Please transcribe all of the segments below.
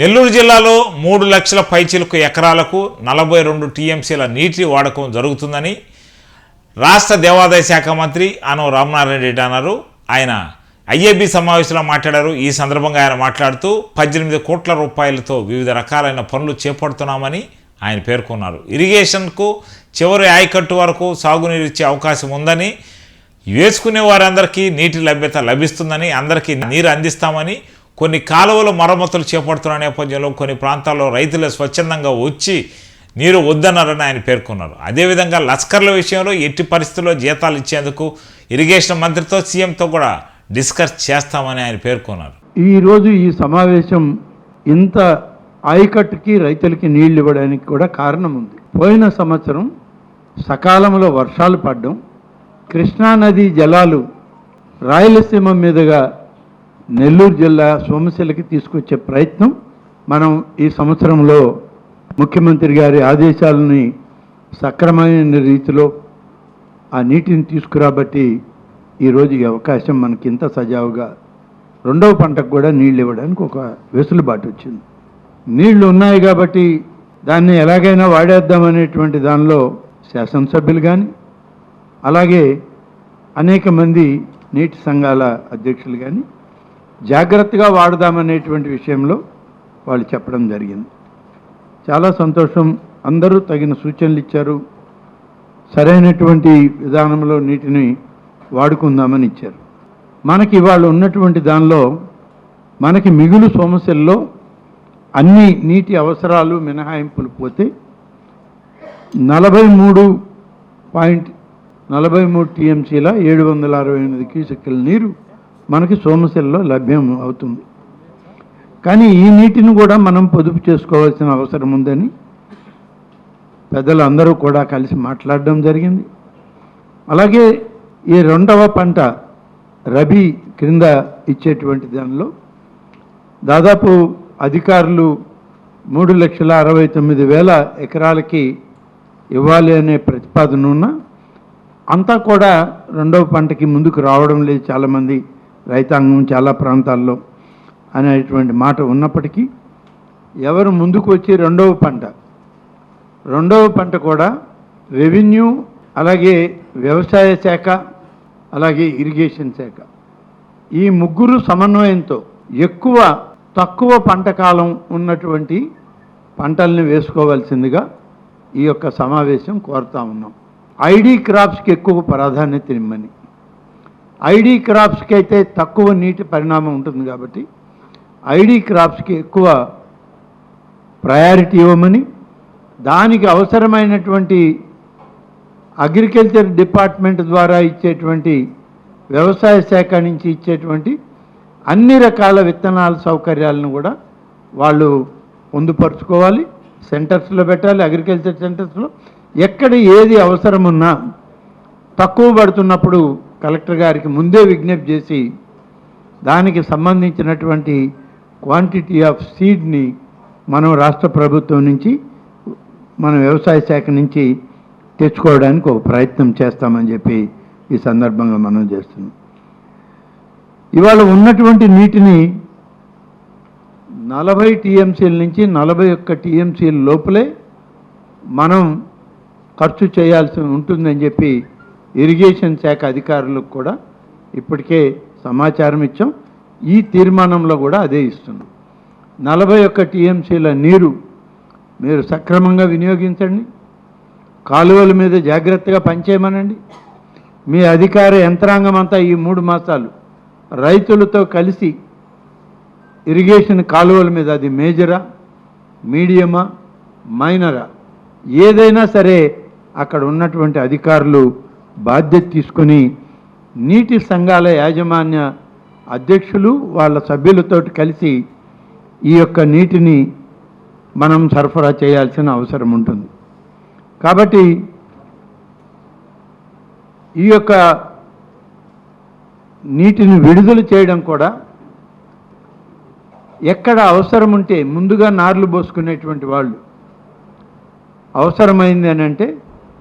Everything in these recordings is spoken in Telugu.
నెల్లూరు జిల్లాలో మూడు లక్షల పైచిలకు ఎకరాలకు నలభై రెండు టీఎంసీల నీటి వాడకం జరుగుతుందని రాష్ట్ర దేవాదాయ శాఖ మంత్రి ఆనవ రామనారాయణ రెడ్డి అన్నారు. ఆయన ఐఏబీ సమావేశంలో మాట్లాడారు. ఈ సందర్భంగా ఆయన మాట్లాడుతూ పద్దెనిమిది కోట్ల రూపాయలతో వివిధ రకాలైన పనులు చేపడుతున్నామని ఆయన పేర్కొన్నారు. ఇరిగేషన్కు చివరి ఆయకట్టు వరకు సాగునీరు ఇచ్చే అవకాశం ఉందని వేసుకునే వారందరికీ నీటి లభ్యత లభిస్తుందని అందరికీ నీరు అందిస్తామని కొన్ని కాలువలు మరమ్మతులు చేపడుతున్న నేపథ్యంలో కొన్ని ప్రాంతాల్లో రైతులు స్వచ్ఛందంగా వచ్చి నీరు వద్దన్నారని ఆయన పేర్కొన్నారు. అదేవిధంగా లస్కర్ల విషయంలో ఎట్టి పరిస్థితుల్లో జీతాలు ఇచ్చేందుకు ఇరిగేషన్ మంత్రితో సీఎంతో కూడా డిస్కస్ చేస్తామని ఆయన పేర్కొన్నారు. ఈరోజు ఈ సమావేశం ఇంత ఆయకట్టుకి రైతులకి నీళ్ళు ఇవ్వడానికి కూడా కారణం ఉంది పోయిన సంవత్సరం సకాలంలో వర్షాలు పడడం కృష్ణానది జలాలు రాయలసీమ మీదుగా నెల్లూరు జిల్లా సోమశిలకి తీసుకొచ్చే ప్రయత్నం మనం ఈ సంవత్సరంలో ముఖ్యమంత్రి గారి ఆదేశాలని సక్రమమైన రీతిలో ఆ నీటిని తీసుకురాబట్టి ఈరోజు ఈ అవకాశం మనకి ఇంత సజావుగా రెండవ పంటకు కూడా నీళ్ళు ఇవ్వడానికి ఒక వెసులుబాటు వచ్చింది. నీళ్ళు ఉన్నాయి కాబట్టి దాన్ని ఎలాగైనా వాడేద్దామనేటువంటి దానిలో శాసనసభ్యులు కానీ అలాగే అనేక మంది నీటి సంఘాల అధ్యక్షులు కానీ జాగ్రత్తగా వాడదామనేటువంటి విషయంలో వాళ్ళు చెప్పడం జరిగింది. చాలా సంతోషం. అందరూ తగిన సూచనలు ఇచ్చారు. సరైనటువంటి విధానంలో నీటిని వాడుకుందామని ఇచ్చారు. మనకి ఇవాళ ఉన్నటువంటి దానిలో మనకి మిగులు సమస్యల్లో అన్ని నీటి అవసరాలు మినహాయింపులు పోతే నలభై మూడు పాయింట్ నలభై మూడు టీఎంసీల ఏడు వందల అరవై ఎనిమిది క్యూసెక్కుల నీరు మనకి సోమశిలలో లభ్యం అవుతుంది. కానీ ఈ నీటిని కూడా మనం పొదుపు చేసుకోవాల్సిన అవసరం ఉందని పెద్దలందరూ కూడా కలిసి మాట్లాడడం జరిగింది. అలాగే ఈ రెండవ పంట రబీ క్రింద ఇచ్చేటువంటి దానిలో దాదాపు అధికారులు మూడు లక్షల అరవై తొమ్మిది వేల ఎకరాలకి ఇవ్వాలి అనే ప్రతిపాదన ఉన్న అంతా కూడా రెండవ పంటకి ముందుకు రావడం లేదు చాలామంది. రైతాంగం చాలా ప్రాంతాల్లో అనేటువంటి మాట ఉన్నప్పటికీ ఎవరు ముందుకు వచ్చి రెండవ పంట రెండవ పంట కూడా రెవెన్యూ అలాగే వ్యవసాయ శాఖ అలాగే ఇరిగేషన్ శాఖ. ఈ ముగ్గురు సమన్వయంతో ఎక్కువ తక్కువ పంట కాలం ఉన్నటువంటి పంటల్ని వేసుకోవాల్సిందిగా ఈ యొక్క సమావేశం కోరుతా ఉన్నాం. ఐడి క్రాప్స్కి ఎక్కువ ప్రాధాన్యత ఇమ్మని. ఐడీ క్రాప్స్కి అయితే తక్కువ నీటి పరిణామం ఉంటుంది కాబట్టి ఐడీ క్రాప్స్కి ఎక్కువ ప్రయారిటీ ఇవ్వమని దానికి అవసరమైనటువంటి అగ్రికల్చర్ డిపార్ట్మెంట్ ద్వారా ఇచ్చేటువంటి వ్యవసాయ శాఖ నుంచి ఇచ్చేటువంటి అన్ని రకాల విత్తనాల సౌకర్యాలను కూడా వాళ్ళు పొందుపరుచుకోవాలి. సెంటర్స్లో పెట్టాలి అగ్రికల్చర్ సెంటర్స్లో. ఎక్కడ ఏది అవసరమున్నా తక్కువ పడుతున్నప్పుడు కలెక్టర్ గారికి ముందే విజ్ఞప్తి చేసి దానికి సంబంధించినటువంటి క్వాంటిటీ ఆఫ్ సీడ్ని మనం రాష్ట్ర ప్రభుత్వం నుంచి మన వ్యవసాయ శాఖ నుంచి తెచ్చుకోవడానికి ఒక ప్రయత్నం చేస్తామని చెప్పి ఈ సందర్భంగా మనం చేస్తున్నాం. ఇవాళ ఉన్నటువంటి నీటిని నలభై టీఎంసీల నుంచి నలభై ఒక్క టీఎంసీల లోపలే మనం ఖర్చు చేయాల్సి ఉంటుందని చెప్పి ఇరిగేషన్ శాఖ అధికారులకు కూడా ఇప్పటికే సమాచారం ఇచ్చాం. ఈ తీర్మానంలో కూడా అదే ఇస్తున్నాం. నలభై ఒక్క టీఎంసీల నీరు మీరు సక్రమంగా వినియోగించండి. కాలువల మీద జాగ్రత్తగా పనిచేయమనండి. మీ అధికార యంత్రాంగం అంతా ఈ మూడు మాసాలు రైతులతో కలిసి ఇరిగేషన్ కాలువల మీద అది మేజరా మీడియమా మైనరా? ఏదైనా సరే అక్కడ ఉన్నటువంటి అధికారులు బాధ్యత తీసుకొని నీటి సంఘాల యాజమాన్య అధ్యక్షులు వాళ్ళ సభ్యులతో కలిసి ఈ యొక్క నీటిని మనం సరఫరా చేయాల్సిన అవసరం ఉంటుంది. కాబట్టి ఈ యొక్క నీటిని విడుదల చేయడం కూడా ఎక్కడ అవసరం ఉంటే ముందుగా నార్లు పోసుకునేటువంటి వాళ్ళు అవసరమైంది అని అంటే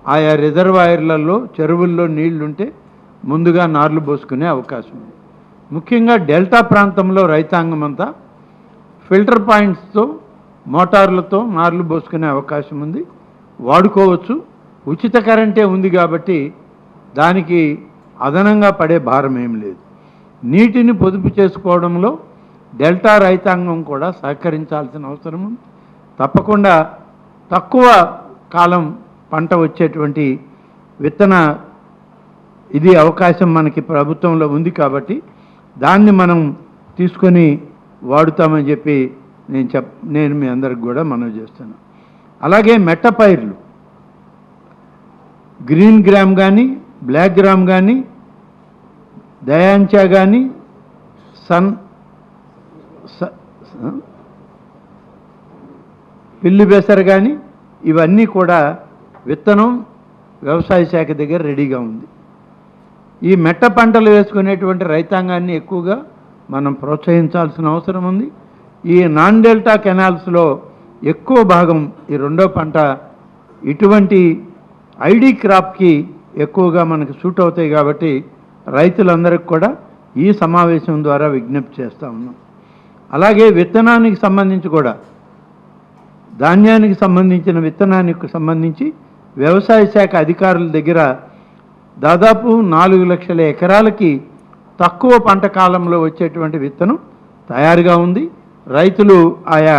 ఆయా రిజర్వాయర్లలో చెరువుల్లో నీళ్ళుంటే ముందుగా నార్లు పోసుకునే అవకాశం ఉంది. ముఖ్యంగా డెల్టా ప్రాంతంలో రైతాంగం అంతా ఫిల్టర్ పాయింట్స్తో మోటార్లతో నార్లు పోసుకునే అవకాశం ఉంది. వాడుకోవచ్చు. ఉచిత కరెంటే ఉంది కాబట్టి దానికి అదనంగా పడే భారం ఏం లేదు. నీటిని పొదుపు చేసుకోవడంలో డెల్టా రైతాంగం కూడా సహకరించాల్సిన అవసరం ఉంది. తప్పకుండా తక్కువ కాలం పంట వచ్చేటువంటి విత్తన ఇది అవకాశం మనకి ప్రభుత్వంలో ఉంది కాబట్టి దాన్ని మనం తీసుకొని వాడుతామని చెప్పి నేను చెప్ నేను మీ అందరికి కూడా మనవి చేస్తాను అలాగే మెట్ట పైర్లు. గ్రీన్ గ్రామ్ కానీ బ్లాక్ గ్రామ్ కానీ దయాంచా కానీ సన్ స- పిల్లి బెసర్ కానీ ఇవన్నీ కూడా విత్తనం వ్యవసాయ శాఖ దగ్గర రెడీగా ఉంది. ఈ మెట్ట పంటలు వేసుకునేటువంటి రైతాంగాన్ని ఎక్కువగా మనం ప్రోత్సహించాల్సిన అవసరం ఉంది. ఈ నాన్ డెల్టా కెనాల్స్లో ఎక్కువ భాగం ఈ రెండో పంట ఇటువంటి ఐడి క్రాప్కి ఎక్కువగా మనకు సూట్ అవుతాయి కాబట్టి రైతులందరికీ కూడా ఈ సమావేశం ద్వారా విజ్ఞప్తి చేస్తూ ఉన్నాం. అలాగే విత్తనానికి సంబంధించి కూడా ధాన్యానికి సంబంధించిన విత్తనానికి సంబంధించి వ్యవసాయ శాఖ అధికారుల దగ్గర దాదాపు నాలుగు లక్షల ఎకరాలకి తక్కువ పంట కాలంలో వచ్చేటువంటి విత్తనం తయారుగా ఉంది. రైతులు ఆయా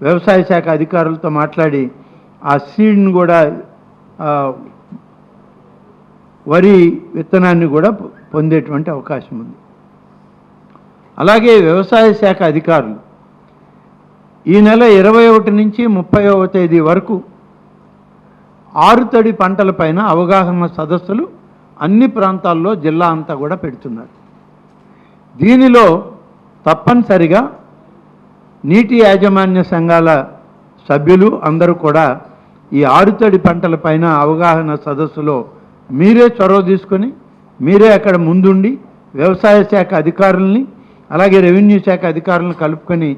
వ్యవసాయ శాఖ అధికారులతో మాట్లాడి ఆ సీడ్ని కూడా వరి విత్తనాన్ని కూడా పొందేటువంటి అవకాశం ఉంది. అలాగే వ్యవసాయ శాఖ అధికారులు ఈ నెల ఇరవై ఒకటి నుంచి ముప్పైవ తేదీ వరకు ఆరుతడి పంటలపైన అవగాహన సదస్సులు అన్ని ప్రాంతాల్లో జిల్లా అంతా కూడా పెడుతున్నారు. దీనిలో తప్పనిసరిగా నీటి యాజమాన్య సంఘాల సభ్యులు అందరూ కూడా ఈ ఆరుతడి పంటలపైన అవగాహన సదస్సులో మీరే చొరవ తీసుకొని మీరే అక్కడ ముందుండి వ్యవసాయ శాఖ అధికారుల్ని అలాగే రెవెన్యూ శాఖ అధికారులను కలుపుకొని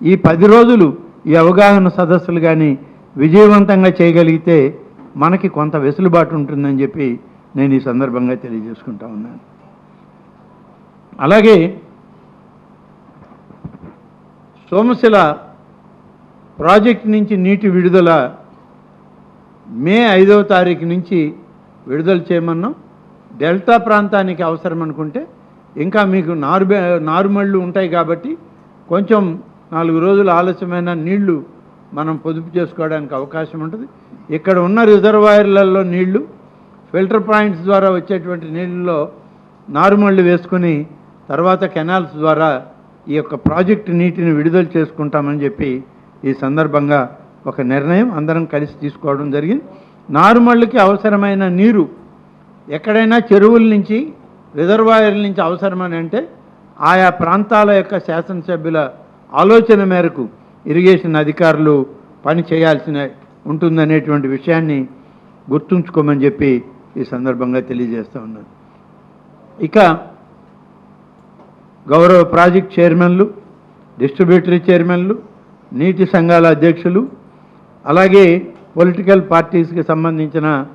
ఈ పది రోజులు ఈ అవగాహన సదస్సులు కానీ విజయవంతంగా చేయగలిగితే మనకి కొంత వెసులుబాటు ఉంటుందని చెప్పి నేను ఈ సందర్భంగా తెలియజేసుకుంటా ఉన్నాను. అలాగే సోమశిల ప్రాజెక్ట్ నుంచి నీటి విడుదల మే ఐదవ తారీఖు నుంచి విడుదల చేయమన్నాం. డెల్టా ప్రాంతానికి అవసరం అనుకుంటే ఇంకా మీకు నారు నారుమళ్ళు ఉంటాయి కాబట్టి కొంచెం నాలుగు రోజులు ఆలస్యమైన నీళ్ళు మనం పొదుపు చేసుకోవడానికి అవకాశం ఉంటుంది. ఇక్కడ ఉన్న రిజర్వాయర్లలో నీళ్ళు ఫిల్టర్ పాయింట్స్ ద్వారా వచ్చేటువంటి నీళ్ళలో నారుమళ్ళు వేసుకొని తర్వాత కెనాల్స్ ద్వారా ఈ యొక్క ప్రాజెక్టు నీటిని విడుదల చేసుకుంటామని చెప్పి ఈ సందర్భంగా ఒక నిర్ణయం అందరం కలిసి తీసుకోవడం జరిగింది. నారుమళ్ళకి అవసరమైన నీరు ఎక్కడైనా చెరువుల నుంచి రిజర్వాయర్ల నుంచి అవసరమని అంటే ఆయా ప్రాంతాల యొక్క శాసనసభ్యుల ఆలోచన మేరకు ఇరిగేషన్ అధికారులు పని చేయాల్సిన ఉంటుందనేటువంటి విషయాన్ని గుర్తుంచుకోమని చెప్పి ఈ సందర్భంగా తెలియజేస్తూ ఉన్నాను. ఇక గౌరవ ప్రాజెక్ట్ చైర్మన్లు డిస్ట్రిబ్యూటరీ చైర్మన్లు నీటి సంఘాల అధ్యక్షులు అలాగే పొలిటికల్ పార్టీస్కి సంబంధించిన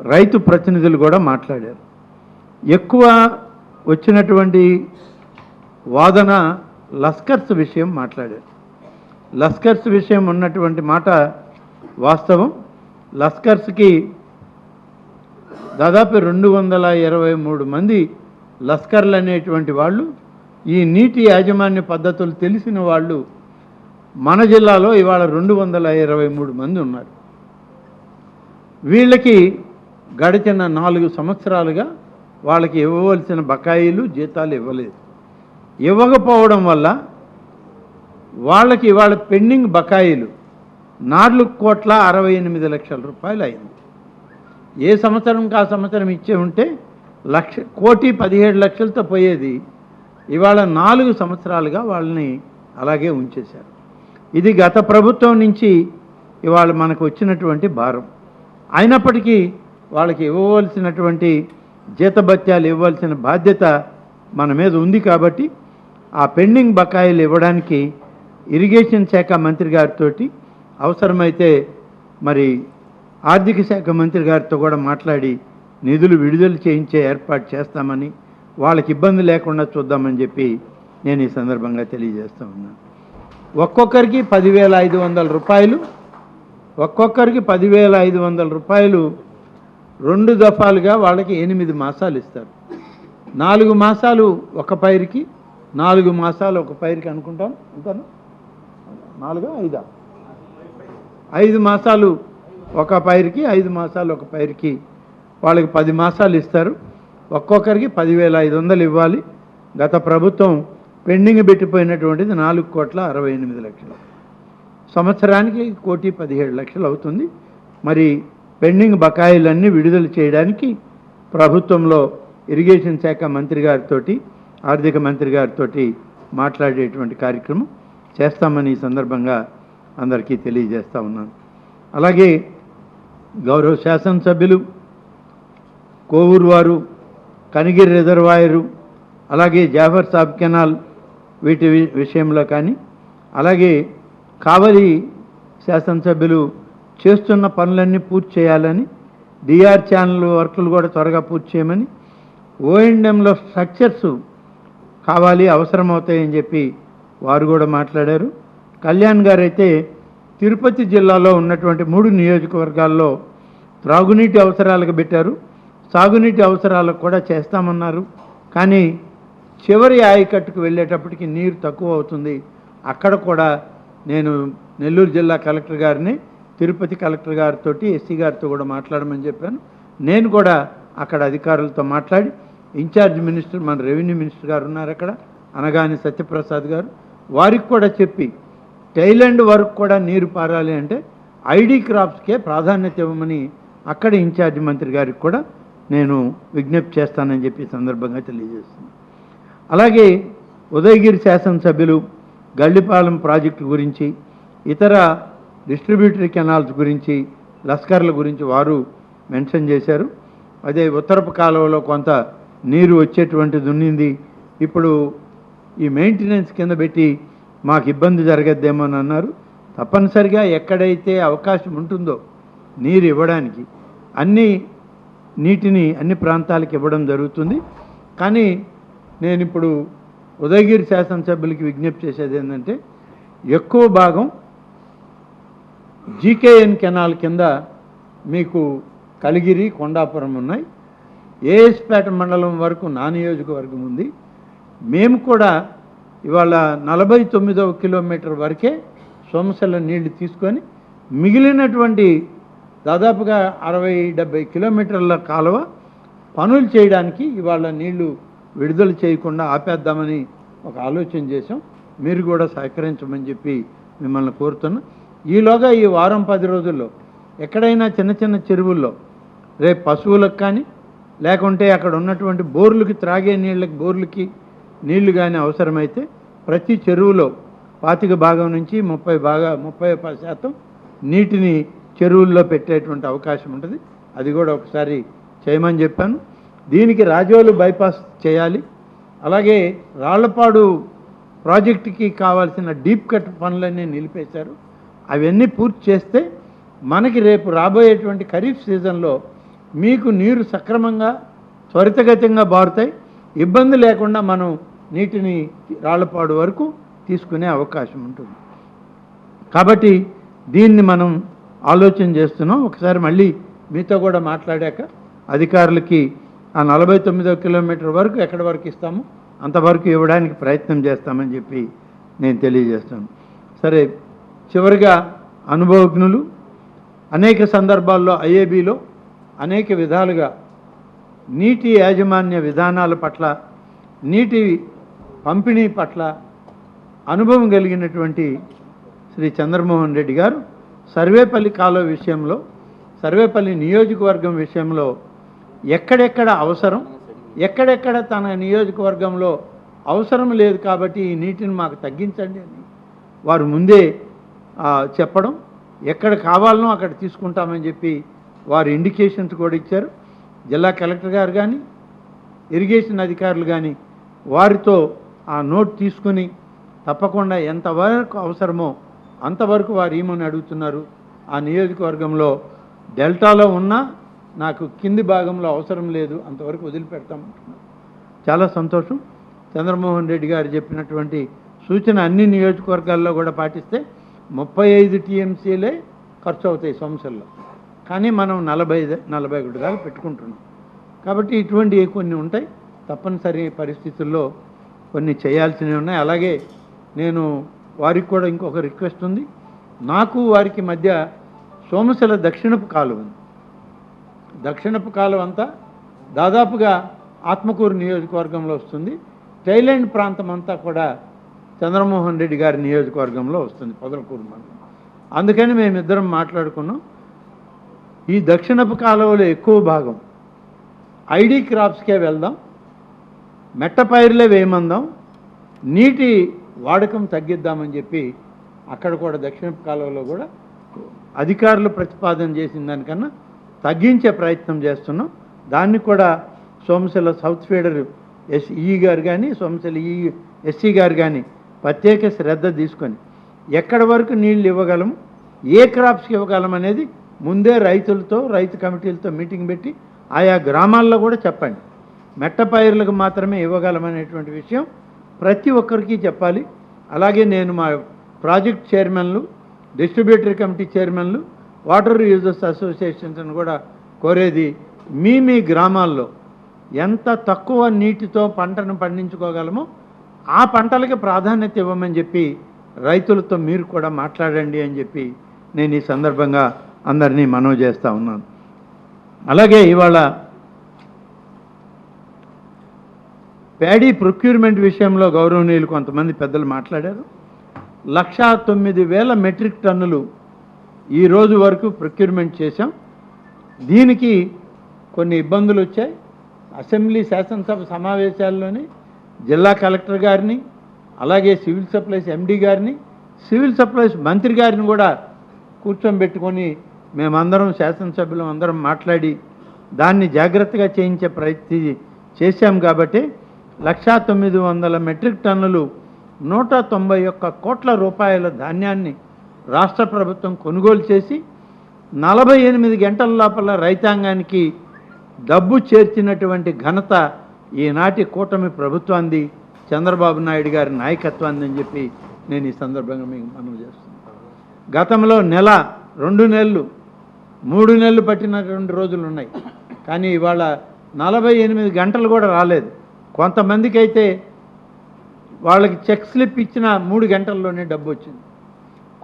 రైతు ప్రతినిధులు కూడా మాట్లాడారు. ఎక్కువ వచ్చినటువంటి వాదన లస్కర్స్ విషయం మాట్లాడారు. లస్కర్స్ విషయం ఉన్నటువంటి మాట వాస్తవం. లస్కర్స్కి దాదాపు రెండు వందల ఇరవై మూడు మంది లస్కర్లు అనేటువంటి వాళ్ళు ఈ నీటి యాజమాన్య పద్ధతులు తెలిసిన వాళ్ళు మన జిల్లాలో ఇవాళ రెండు వందల ఇరవై మూడు మంది ఉన్నారు. వీళ్ళకి గడిచిన నాలుగు సంవత్సరాలుగా వాళ్ళకి ఇవ్వవలసిన బకాయిలు జీతాలు ఇవ్వలేదు. ఇవ్వకపోవడం వల్ల వాళ్ళకి ఇవాళ పెండింగ్ బకాయిలు నాలుగు కోట్ల అరవై ఎనిమిది లక్షల రూపాయలు అయింది. ఏ సంవత్సరంకి ఆ సంవత్సరం ఇచ్చే ఉంటే లక్ష కోటి పదిహేడు లక్షలతో పోయేది ఇవాళ నాలుగు సంవత్సరాలుగా వాళ్ళని అలాగే ఉంచేశారు. ఇది గత ప్రభుత్వం నుంచి ఇవాళ మనకు వచ్చినటువంటి భారం. అయినప్పటికీ వాళ్ళకి ఇవ్వవలసినటువంటి జీతభత్యాలు ఇవ్వాల్సిన బాధ్యత మన మీద ఉంది కాబట్టి ఆ పెండింగ్ బకాయిలు ఇవ్వడానికి ఇరిగేషన్ శాఖ మంత్రి గారితో అవసరమైతే మరి ఆర్థిక శాఖ మంత్రి గారితో కూడా మాట్లాడి నిధులు విడుదల చేయించే ఏర్పాటు చేస్తామని వాళ్ళకి ఇబ్బంది లేకుండా చూద్దామని చెప్పి నేను ఈ సందర్భంగా తెలియజేస్తూ ఉన్నాను ఒక్కొక్కరికి పదివేల ఐదు వందల రూపాయలు ఒక్కొక్కరికి పదివేల ఐదు వందల రూపాయలు రెండు దఫాలుగా వాళ్ళకి ఎనిమిది మాసాలు ఇస్తారు. నాలుగు మాసాలు ఒక పైరుకి నాలుగు మాసాలు ఒక పైరుకి అనుకుంటాను అంతాను? నాలుగు ఐదా? ఐదు మాసాలు ఒక పైరుకి ఐదు మాసాలు ఒక పైరుకి. వాళ్ళకి పది మాసాలు ఇస్తారు. ఒక్కొక్కరికి పదివేల ఐదు వందలు ఇవ్వాలి. గత ప్రభుత్వం పెండింగ్ పెట్టిపోయినటువంటిది నాలుగు కోట్ల అరవై ఎనిమిది లక్షలు. సంవత్సరానికి కోటి పదిహేడు లక్షలు అవుతుంది. మరి పెండింగ్ బకాయిలన్నీ విడుదల చేయడానికి ప్రభుత్వంలో ఇరిగేషన్ శాఖ మంత్రి గారితో ఆర్థిక మంత్రి గారితో మాట్లాడేటువంటి కార్యక్రమం చేస్తామని ఈ సందర్భంగా అందరికీ తెలియజేస్తా ఉన్నాను. అలాగే గౌరవ శాసనసభ్యులు కోవూరు వారు కనిగిరి రిజర్వాయరు అలాగే జాఫర్ సాబ్ కెనాల్ వీటి విషయంలో కానీ అలాగే కావలి శాసనసభ్యులు చేస్తున్న పనులన్నీ పూర్తి చేయాలని డిఆర్ ఛానల్ వర్కులు కూడా త్వరగా పూర్తి చేయమని ఓఎండ్ఎంలో స్ట్రక్చర్స్ కావాలి అవసరం అవుతాయని చెప్పి వారు కూడా మాట్లాడారు. కళ్యాణ్ గారు అయితే తిరుపతి జిల్లాలో ఉన్నటువంటి మూడు నియోజకవర్గాల్లో త్రాగునీటి అవసరాలకు పెట్టారు. సాగునీటి అవసరాలకు కూడా చేస్తామన్నారు. కానీ చివరి ఆయకట్టుకు వెళ్ళేటప్పటికి నీరు తక్కువ అవుతుంది. అక్కడ కూడా నేను నెల్లూరు జిల్లా కలెక్టర్ గారిని తిరుపతి కలెక్టర్ గారితో ఎస్సీ గారితో కూడా మాట్లాడమని చెప్పాను. నేను కూడా అక్కడ అధికారులతో మాట్లాడి ఇన్ఛార్జ్ మినిస్టర్ మన రెవెన్యూ మినిస్టర్ గారు ఉన్నారు అక్కడ అనగాని సత్యప్రసాద్ గారు. వారికి కూడా చెప్పి టైలాండ్ వరకు కూడా నీరు పారాలి అంటే ఐడి క్రాప్స్కే ప్రాధాన్యత ఇవ్వమని అక్కడ ఇన్ఛార్జ్ మంత్రి గారికి కూడా నేను విజ్ఞప్తి చేస్తానని చెప్పి సందర్భంగా తెలియజేస్తున్నాను. అలాగే ఉదయగిరి శాసనసభ్యులు గల్లిపాలెం ప్రాజెక్టు గురించి ఇతర డిస్ట్రిబ్యూటరీ కెనాల్స్ గురించి లస్కర్ల గురించి వారు మెన్షన్ చేశారు. అదే ఉత్తరపు కాలువలో కొంత నీరు వచ్చేటువంటిది ఉన్నింది. ఇప్పుడు ఈ మెయింటెనెన్స్ కింద పెట్టి మాకు ఇబ్బంది జరగద్దేమో అని అన్నారు. తప్పనిసరిగా ఎక్కడైతే అవకాశం ఉంటుందో నీరు ఇవ్వడానికి అన్ని నీటిని అన్ని ప్రాంతాలకు ఇవ్వడం జరుగుతుంది. కానీ నేను ఇప్పుడు ఉదయగిరి శాసనసభ్యులకి విజ్ఞప్తి చేసేది ఏంటంటే ఎక్కువ భాగం జీకేఎన్ కెనాల్ కింద మీకు కలిగిరి కొండాపురం ఉన్నాయి. ఏఎస్పేట మండలం వరకు నా నియోజకవర్గం ఉంది. మేము కూడా ఇవాళ నలభై తొమ్మిదవ కిలోమీటర్ వరకే సోమశల నీళ్ళు తీసుకొని మిగిలినటువంటి దాదాపుగా అరవై డెబ్బై కిలోమీటర్ల కాలువ పనులు చేయడానికి ఇవాళ నీళ్ళు విడుదల చేయకుండా ఆపేద్దామని ఒక ఆలోచన చేశాం. మీరు కూడా సహకరించమని చెప్పి మిమ్మల్ని కోరుతున్నా. ఈలోగా ఈ వారం పది రోజుల్లో ఎక్కడైనా చిన్న చిన్న చెరువుల్లో రేపు పశువులకు కానీ లేకుంటే అక్కడ ఉన్నటువంటి బోర్లకి త్రాగే నీళ్ళకి బోర్లకి నీళ్ళు కానీ అవసరమైతే ప్రతి చెరువులో పాతిక భాగం నుంచి ముప్పై భాగా ముప్పై శాతం నీటిని చెరువుల్లో పెట్టేటువంటి అవకాశం ఉంటుంది. అది కూడా ఒకసారి చేయమని చెప్పాను. దీనికి రాజోలు బైపాస్ చేయాలి. అలాగే రాళ్ళపాడు ప్రాజెక్టుకి కావాల్సిన డీప్ కట్ పనులన్నీ నిలిపేశారు. అవన్నీ పూర్తి చేస్తే మనకి రేపు రాబోయేటువంటి ఖరీఫ్ సీజన్లో మీకు నీరు సక్రమంగా త్వరితగతంగా బారుతాయి. ఇబ్బంది లేకుండా మనం నీటిని రాళ్ళపాడు వరకు తీసుకునే అవకాశం ఉంటుంది. కాబట్టి దీన్ని మనం ఆలోచన చేస్తున్నాం. ఒకసారి మళ్ళీ మీతో కూడా మాట్లాడాక అధికారులకి ఆ నలభై తొమ్మిదో కిలోమీటర్ వరకు ఎక్కడి వరకు ఇస్తామో అంతవరకు ఇవ్వడానికి ప్రయత్నం చేస్తామని చెప్పి నేను తెలియజేస్తాను. సరే చివరిగా అనుభవజ్ఞులు అనేక సందర్భాల్లో ఐఏబీలో అనేక విధాలుగా నీటి యాజమాన్య విధానాల పట్ల నీటి పంపిణీ పట్ల అనుభవం కలిగినటువంటి శ్రీ చంద్రమోహన్ రెడ్డి గారు సర్వేపల్లి కాలువ విషయంలో సర్వేపల్లి నియోజకవర్గం విషయంలో ఎక్కడెక్కడ అవసరం ఎక్కడెక్కడ తన నియోజకవర్గంలో అవసరం లేదు కాబట్టి ఈ నీటిని మాకు తగ్గించండి అని వారు ముందే చెప్పడం ఎక్కడ కావాలనో అక్కడ తీసుకుంటామని చెప్పి వారు ఇండికేషన్స్ కూడా ఇచ్చారు. జిల్లా కలెక్టర్ గారు కానీ ఇరిగేషన్ అధికారులు కానీ వారితో ఆ నోట్ తీసుకుని తప్పకుండా ఎంతవరకు అవసరమో అంతవరకు వారు ఏమని అడుగుతున్నారు? ఆ నియోజకవర్గంలో డెల్టాలో ఉన్నా నాకు కింది భాగంలో అవసరం లేదు అంతవరకు వదిలిపెడతామంటున్నారు చాలా సంతోషం. చంద్రమోహన్ రెడ్డి గారు చెప్పినటువంటి సూచన అన్ని నియోజకవర్గాల్లో కూడా పాటిస్తే ముప్పై ఐదు టీఎంసీలే ఖర్చు అవుతాయి సంస్థల్లో కానీ మనం నలభై ఐదు నలభై ఒకటి దాకా పెట్టుకుంటున్నాం. కాబట్టి ఇటువంటి కొన్ని ఉంటాయి. తప్పనిసరి పరిస్థితుల్లో కొన్ని చేయాల్సినవి ఉన్నాయి. అలాగే నేను వారికి కూడా ఇంకొక రిక్వెస్ట్ ఉంది. నాకు వారికి మధ్య సోమశిల దక్షిణపు కాలువ ఉంది. దక్షిణపు కాలువ అంతా దాదాపుగా ఆత్మకూరు నియోజకవర్గంలో వస్తుంది. థైలాండ్ ప్రాంతం అంతా కూడా చంద్రమోహన్ రెడ్డి గారి నియోజకవర్గంలో వస్తుంది. పొదలకూరు మండలం. అందుకని మేమిద్దరం మాట్లాడుకున్నాం. ఈ దక్షిణపు కాలువలో ఎక్కువ భాగం ఐడి క్రాప్స్కే వెళ్దాం. మెట్టపైరులే వేయమందాం నీటి వాడకం తగ్గిద్దామని చెప్పి అక్కడ కూడా దక్షిణ కాలువలో కూడా అధికారులు ప్రతిపాదన చేసిన దానికన్నా తగ్గించే ప్రయత్నం చేస్తున్నాం. దాన్ని కూడా సోమశిల సౌత్ ఫీడర్ ఎస్ఈ గారు కానీ సోమశిల ఈ ఎస్సీ గారు కానీ ప్రత్యేక శ్రద్ధ తీసుకొని ఎక్కడి వరకు నీళ్ళు ఇవ్వగలం ఏ క్రాప్స్కి ఇవ్వగలం అనేది ముందే రైతులతో రైతు కమిటీలతో మీటింగ్ పెట్టి ఆయా గ్రామాల్లో కూడా చెప్పండి. మెట్టపైర్లకు మాత్రమే ఇవ్వగలమనేటువంటి విషయం ప్రతి ఒక్కరికి చెప్పాలి. అలాగే నేను మా ప్రాజెక్ట్ చైర్మన్లు డిస్ట్రిబ్యూటరీ కమిటీ చైర్మన్లు వాటర్ యూజర్స్ అసోసియేషన్స్ని కూడా కోరేది మీ మీ గ్రామాల్లో ఎంత తక్కువ నీటితో పంటను పండించుకోగలమో ఆ పంటలకి ప్రాధాన్యత ఇవ్వమని చెప్పి రైతులతో మీరు కూడా మాట్లాడండి అని చెప్పి నేను ఈ సందర్భంగా అందరినీ మనవి చేస్తూ ఉన్నాను. అలాగే ఇవాళ ప్యాడీ ప్రొక్యూర్మెంట్ విషయంలో గౌరవనీయులు కొంతమంది పెద్దలు మాట్లాడారు. లక్షా తొమ్మిది వేల మెట్రిక్ టన్నులు ఈ రోజు వరకు ప్రొక్యూర్మెంట్ చేశాం. దీనికి కొన్ని ఇబ్బందులు వచ్చాయి. అసెంబ్లీ శాసనసభ సమావేశాల్లోని జిల్లా కలెక్టర్ గారిని అలాగే సివిల్ సప్లైస్ ఎండి గారిని సివిల్ సప్లైస్ మంత్రి గారిని కూడా కూర్చోబెట్టుకొని మేమందరం శాసనసభ్యులం అందరం మాట్లాడి దాన్ని జాగ్రత్తగా చేయించే ప్రయత్నం చేశాం కాబట్టి లక్షా తొమ్మిది వందల మెట్రిక్ టన్నులు నూట తొంభై ఒక్క కోట్ల రూపాయల ధాన్యాన్ని రాష్ట్ర ప్రభుత్వం కొనుగోలు చేసి నలభై ఎనిమిది గంటల లోపల రైతాంగానికి డబ్బు చేర్చినటువంటి ఘనత ఈనాటి కూటమి ప్రభుత్వాన్ని చంద్రబాబు నాయుడు గారి నాయకత్వాన్ని అని చెప్పి నేను ఈ సందర్భంగా మీకు మనం చేస్తున్నాను. గతంలో నెల రెండు నెలలు మూడు నెలలు పట్టినటువంటి రోజులు ఉన్నాయి. కానీ ఇవాళ నలభై ఎనిమిది గంటలు కూడా రాలేదు. కొంతమందికి అయితే వాళ్ళకి చెక్ స్లిప్ ఇచ్చిన మూడు గంటల్లోనే డబ్బు వచ్చింది.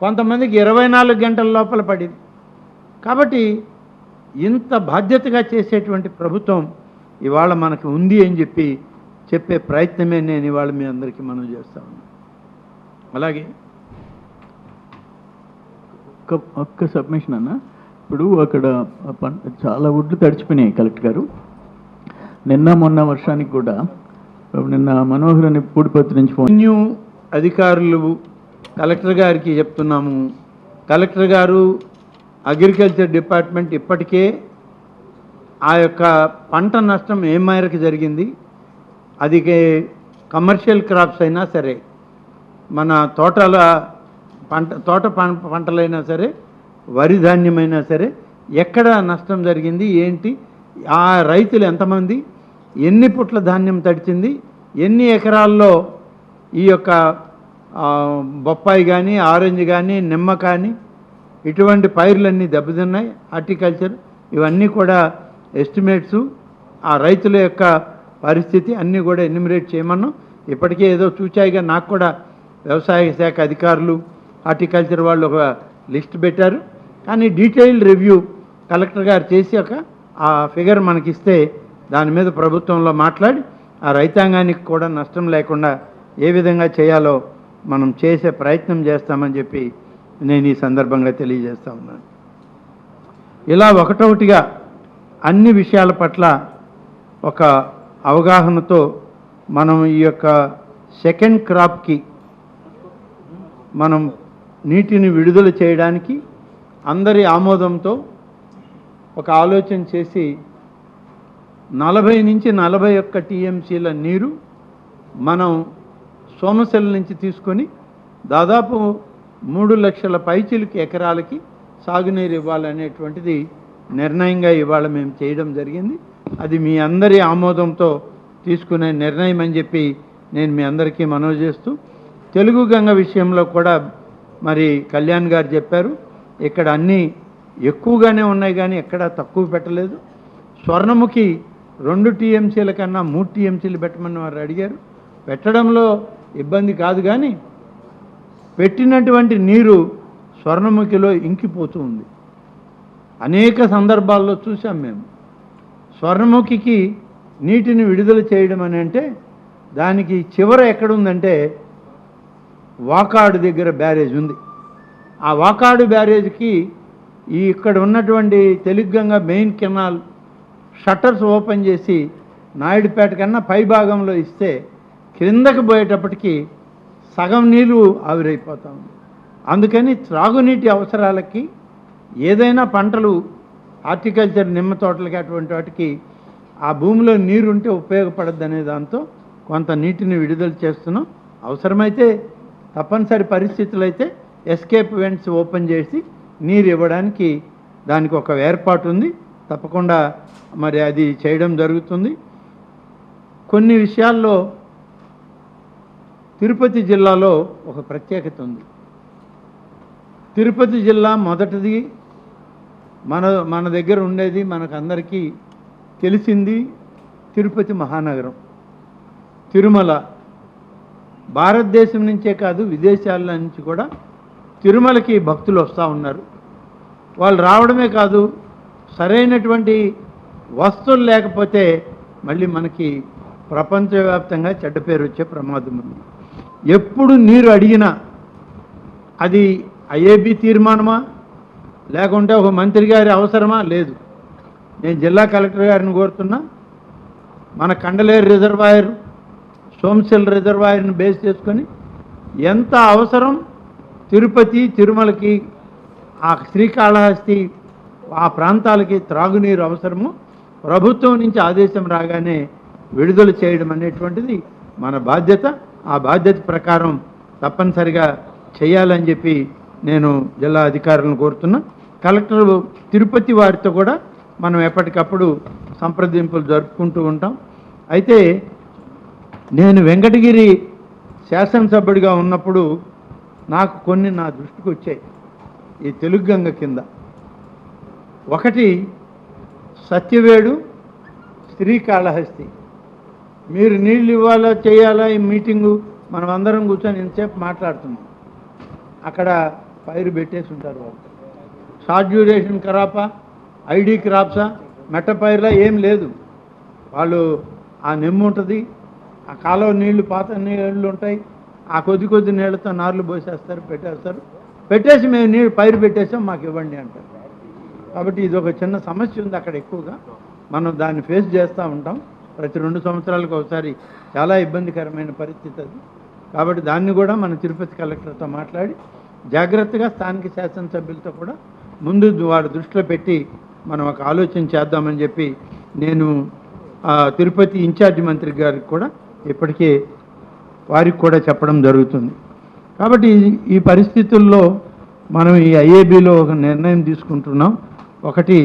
కొంతమందికి ఇరవై నాలుగు గంటల లోపల పడింది. కాబట్టి ఇంత బాధ్యతగా చేసేటువంటి ప్రభుత్వం ఇవాళ మనకు ఉంది అని చెప్పి చెప్పే ప్రయత్నమే నేను ఇవాళ మీ అందరికీ మనం చేస్తా ఉన్నాను. అలాగే ఒక్క ఒక్క సబ్మిషన్ అన్న ఇప్పుడు అక్కడ చాలా వుడ్లు తడిచిపోయినాయి కలెక్టర్ గారు. నిన్న మొన్న వర్షానికి కూడా నిన్న మనోహర్ అని పూడిపత్రి నుంచి రెవెన్యూ అధికారులు కలెక్టర్ గారికి చెప్తున్నాము. కలెక్టర్ గారు అగ్రికల్చర్ డిపార్ట్మెంట్ ఇప్పటికే ఆ యొక్క పంట నష్టం ఏ మేరకు జరిగింది అది కమర్షియల్ క్రాప్స్ అయినా సరే మన తోటల పంట తోట పంటలైనా సరే వరి ధాన్యమైనా సరే ఎక్కడ నష్టం జరిగింది ఏంటి ఆ రైతులు ఎంతమంది ఎన్ని పుట్ల ధాన్యం తడిచింది ఎన్ని ఎకరాల్లో ఈ యొక్క బొప్పాయి కానీ ఆరెంజ్ కానీ నిమ్మ కానీ ఇటువంటి పైర్లన్నీ దెబ్బతిన్నాయి హార్టికల్చర్ ఇవన్నీ కూడా ఎస్టిమేట్స్ ఆ రైతుల యొక్క పరిస్థితి అన్నీ కూడా ఎన్యూమరేట్ చేయమన్నాం. ఇప్పటికే ఏదో చూచాయిగా నాకు కూడా వ్యవసాయ శాఖ అధికారులు హార్టికల్చర్ వాళ్ళు ఒక లిస్ట్ పెట్టారు. కానీ డీటెయిల్డ్ రివ్యూ కలెక్టర్ గారు చేసి ఒక ఆ ఫిగర్ మనకిస్తే దాని మీద ప్రభుత్వంలో మాట్లాడి ఆ రైతాంగానికి కూడా నష్టం లేకుండా ఏ విధంగా చేయాలో మనం చేసే ప్రయత్నం చేస్తామని చెప్పి నేను ఈ సందర్భంగా తెలియజేస్తా ఉన్నాను. ఇలా ఒకటొకటిగా అన్ని విషయాల పట్ల ఒక అవగాహనతో మనం ఈ యొక్క సెకండ్ క్రాప్కి మనం నీటిని విడుదల చేయడానికి అందరి ఆమోదంతో ఒక ఆలోచన చేసి నలభై నుంచి నలభై ఒక్క టీఎంసీల నీరు మనం సోమశిల నుంచి తీసుకొని దాదాపు మూడు లక్షల పైచిలకి ఎకరాలకి సాగునీరు ఇవ్వాలనేటువంటిది నిర్ణయంగా ఇవాళ మేము చేయడం జరిగింది. అది మీ అందరి ఆమోదంతో తీసుకునే నిర్ణయం అని చెప్పి నేను మీ అందరికీ మనవి చేస్తూ తెలుగు గంగ విషయంలో కూడా మరి కళ్యాణ్ గారు చెప్పారు ఇక్కడ అన్నీ ఎక్కువగానే ఉన్నాయి కానీ ఎక్కడా తక్కువ పెట్టలేదు. స్వర్ణముఖి రెండు టీఎంసీల కన్నా మూడు టీఎంసీలు పెట్టమని వారు అడిగారు. పెట్టడంలో ఇబ్బంది కాదు కానీ పెట్టినటువంటి నీరు స్వర్ణముఖిలో ఇంకిపోతూ ఉంది. అనేక సందర్భాల్లో చూసాం మేము. స్వర్ణముఖికి నీటిని విడుదల చేయడం అని అంటే దానికి చివర ఎక్కడుందంటే వాకాడు దగ్గర బ్యారేజ్ ఉంది. ఆ వాకాడు బ్యారేజ్కి ఈ ఇక్కడ ఉన్నటువంటి Telugu Ganga main canal shutters open చేసి నాయుడుపేట కన్నా పై భాగంలో ఇస్తే క్రిందకు పోయేటప్పటికి సగం నీళ్ళు ఆవిరైపోతా. ఉంది అందుకని త్రాగునీటి అవసరాలకి ఏదైనా పంటలు హార్టికల్చర్ నిమ్మ తోటలకి అటువంటి వాటికి ఆ భూమిలో నీరు ఉంటే ఉపయోగపడద్దు అనే దాంతో కొంత నీటిని విడుదల చేస్తున్నాం. అవసరమైతే తప్పనిసరి పరిస్థితులు అయితే ఎస్కేప్ వెంట్స్ ఓపెన్ చేసి నీరు ఇవ్వడానికి దానికి ఒక ఏర్పాటు ఉంది. తప్పకుండా మరి అది చేయడం జరుగుతుంది. కొన్ని విషయాల్లో తిరుపతి జిల్లాలో ఒక ప్రత్యేకత ఉంది. తిరుపతి జిల్లా మొదటిది మన మన దగ్గర ఉండేది మనకందరికీ తెలిసింది తిరుపతి మహానగరం. తిరుమల భారతదేశం నుంచే కాదు విదేశాల నుంచి కూడా తిరుమలకి భక్తులు వస్తూ ఉన్నారు. వాళ్ళు రావడమే కాదు సరైనటువంటి వస్తువులు లేకపోతే మళ్ళీ మనకి ప్రపంచవ్యాప్తంగా చెడ్డ పేరు వచ్చే ప్రమాదం ఉంది. ఎప్పుడు నీరు అడిగినా అది ఐఏబి తీర్మానమా? లేకుంటే ఒక మంత్రి గారి అవసరమా? లేదు. నేను జిల్లా కలెక్టర్ గారిని కోరుతున్నా మన కండలేరు రిజర్వాయర్ సోమశిల్ రిజర్వాయర్ని బేస్ చేసుకొని ఎంత అవసరం తిరుపతి తిరుమలకి ఆ శ్రీకాళహస్తి ఆ ప్రాంతాలకి త్రాగునీరు అవసరము ప్రభుత్వం నుంచి ఆదేశం రాగానే విడుదల చేయడం అనేటువంటిది మన బాధ్యత. ఆ బాధ్యత ప్రకారం తప్పనిసరిగా చేయాలని చెప్పి నేను జిల్లా అధికారులను కోరుతున్నా. కలెక్టర్ తిరుపతి వారితో కూడా మనం ఎప్పటికప్పుడు సంప్రదింపులు జరుపుకుంటూ ఉంటాం. అయితే నేను వెంకటగిరి శాసనసభ్యుడిగా ఉన్నప్పుడు నాకు కొన్ని నా దృష్టికి వచ్చాయి. ఈ తెలుగు గంగ కింద. ఒకటి సత్యవేడు శ్రీకాళహస్తి మీరు నీళ్ళు ఇవ్వాలా చేయాలా ఈ మీటింగు? మనం అందరం కూర్చొని ఇంతసేపు మాట్లాడుతున్నాం. అక్కడ పైరు పెట్టేసి ఉంటారు వాళ్ళు. షార్ట్ డ్యూరేషన్ క్రాపా ఐడి క్రాప్సా మెట్ట పైర్లా ఏం లేదు. వాళ్ళు ఆ నెమ్ము ఉంటుంది. ఆ కాలువ నీళ్ళు పాత నీళ్ళు ఉంటాయి. ఆ కొద్ది కొద్ది నీళ్ళతో నార్లు పోసేస్తారు పెట్టేస్తారు. పెట్టేసి మేము నీళ్ళు పైరు పెట్టేసాం మాకు ఇవ్వండి అంటారు. కాబట్టి ఇది ఒక చిన్న సమస్య ఉంది అక్కడ ఎక్కువగా. మనం దాన్ని ఫేస్ చేస్తూ ఉంటాం. ప్రతి రెండు సంవత్సరాలకు ఒకసారి చాలా ఇబ్బందికరమైన పరిస్థితి అది. కాబట్టి దాన్ని కూడా మన తిరుపతి కలెక్టర్తో మాట్లాడి జాగ్రత్తగా స్థానిక శాసనసభ్యులతో కూడా ముందు వాడు దృష్టిలో పెట్టి మనం ఒక ఆలోచన చేద్దామని చెప్పి నేను ఆ, తిరుపతి ఇన్ఛార్జి మంత్రి గారికి కూడా ఇప్పటికే వారికి కూడా చెప్పడం జరుగుతుంది. కాబట్టి ఈ- పరిస్థితుల్లో మనం ఈ ఐఏబీలో ఒక నిర్ణయం తీసుకుంటున్నాం. ఒకటి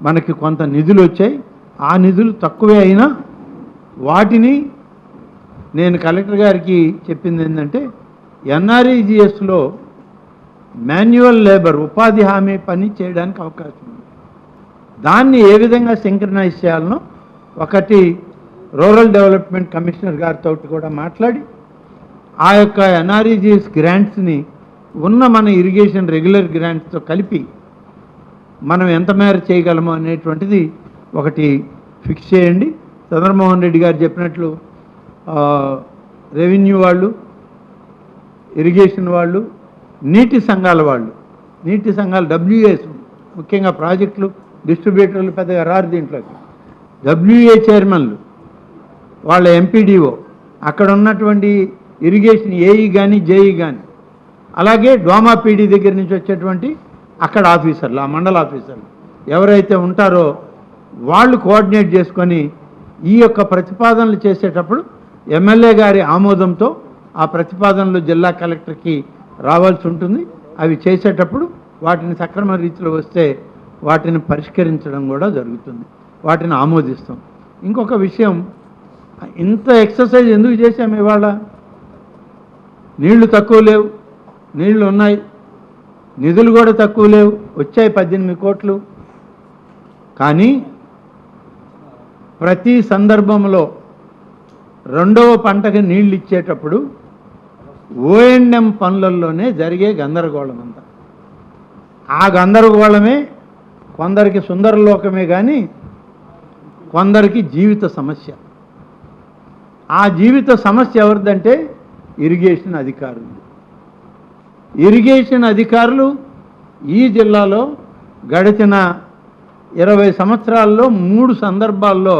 మనకి కొంత నిధులు వచ్చాయి. ఆ నిధులు తక్కువే అయినా వాటిని నేను కలెక్టర్ గారికి చెప్పింది ఏంటంటే ఎన్ఆర్ఈజిఎస్లో మాన్యువల్ లేబర్ ఉపాధి హామీ పని చేయడానికి అవకాశం ఉంది. దాన్ని ఏ విధంగా సింక్రనైజ్ చేయాలనో ఒకటి రూరల్ డెవలప్మెంట్ కమిషనర్ గారితో కూడా మాట్లాడి ఆ యొక్క ఎన్ఆర్ఈజిఎస్ గ్రాంట్స్ని ఉన్న మన ఇరిగేషన్ రెగ్యులర్ గ్రాంట్స్తో కలిపి మనం ఎంత మేర చేయగలము అనేటువంటిది ఒకటి ఫిక్స్ చేయండి. చంద్రమోహన్ రెడ్డి గారు చెప్పినట్లు రెవెన్యూ వాళ్ళు ఇరిగేషన్ వాళ్ళు నీటి సంఘాల వాళ్ళు నీటి సంఘాలు డబ్ల్యూఏస్ ముఖ్యంగా ప్రాజెక్టులు డిస్ట్రిబ్యూటర్లు పెద్దగా రారు దీంట్లోకి డబ్ల్యూఏ చైర్మన్లు వాళ్ళ ఎంపీడీఓ అక్కడ ఉన్నటువంటి ఇరిగేషన్ ఏఈ కానీ జేఈ కానీ అలాగే డోమా పీడీ దగ్గర నుంచి వచ్చేటువంటి అక్కడ ఆఫీసర్లు ఆ మండల ఆఫీసర్లు. ఎవరైతే ఉంటారో వాళ్ళు కోఆర్డినేట్ చేసుకొని ఈ యొక్క ప్రతిపాదనలు చేసేటప్పుడు ఎమ్మెల్యే గారి ఆమోదంతో ఆ ప్రతిపాదనలు జిల్లా కలెక్టర్కి రావాల్సి ఉంటుంది. అవి చేసేటప్పుడు వాటిని సక్రమ రీతిలో వస్తే వాటిని పరిష్కరించడం కూడా జరుగుతుంది. వాటిని ఆమోదిస్తాం. ఇంకొక విషయం ఇంత ఎక్సర్సైజ్ ఎందుకు చేశాము ఇవాళ? నీళ్ళు తక్కువ లేవు నీళ్ళు ఉన్నాయి. నిధులు కూడా తక్కువ లేవు. వచ్చాయి పద్దెనిమిది కోట్లు. కానీ ప్రతి సందర్భంలో రెండవ పంటకి నీళ్ళు ఇచ్చేటప్పుడు ఓఎండ్ఎం పనులలోనే జరిగే గందరగోళం అంతా. ఆ గందరగోళమే కొందరికి సుందరలోకమే కానీ కొందరికి జీవిత సమస్య. ఆ జీవిత సమస్య ఎవరిదంటే ఇరిగేషన్ అధికారులు. ఇరిగేషన్ అధికారులు ఈ జిల్లాలో గడిచిన ఇరవై సంవత్సరాల్లో మూడు సందర్భాల్లో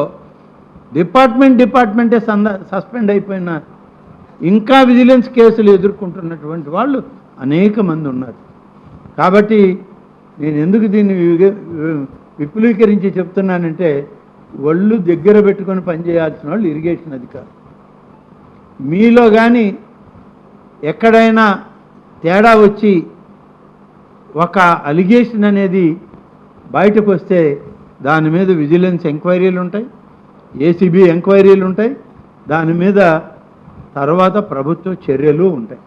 డిపార్ట్మెంట్ డిపార్ట్మెంటే సంద సస్పెండ్ అయిపోయిన ఇంకా విజిలెన్స్ కేసులు ఎదుర్కొంటున్నటువంటి వాళ్ళు అనేక మంది ఉన్నారు. కాబట్టి నేను ఎందుకు దీన్ని విపులీకరించి చెప్తున్నానంటే ఒళ్ళు దగ్గర పెట్టుకొని పనిచేయాల్సిన వాళ్ళు ఇరిగేషన్ అధికారులు. మీలో కానీ ఎక్కడైనా తేడా వచ్చి ఒక అలిగేషన్ అనేది బయటకు వస్తే దాని మీద విజిలెన్స్ ఎంక్వైరీలు ఉంటాయి ఏసీబీ ఎంక్వైరీలు ఉంటాయి దాని మీద తర్వాత ప్రభుత్వ చర్యలు ఉంటాయి.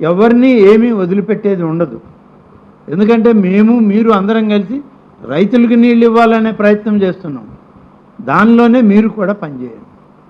ఎవరిని ఏమీ వదిలిపెట్టేది ఉండదు. ఎందుకంటే మేము మీరు అందరం కలిసి రైతులకు నీళ్ళు ఇవ్వాలనే ప్రయత్నం చేస్తున్నాం. దానిలోనే మీరు కూడా పనిచేయండి.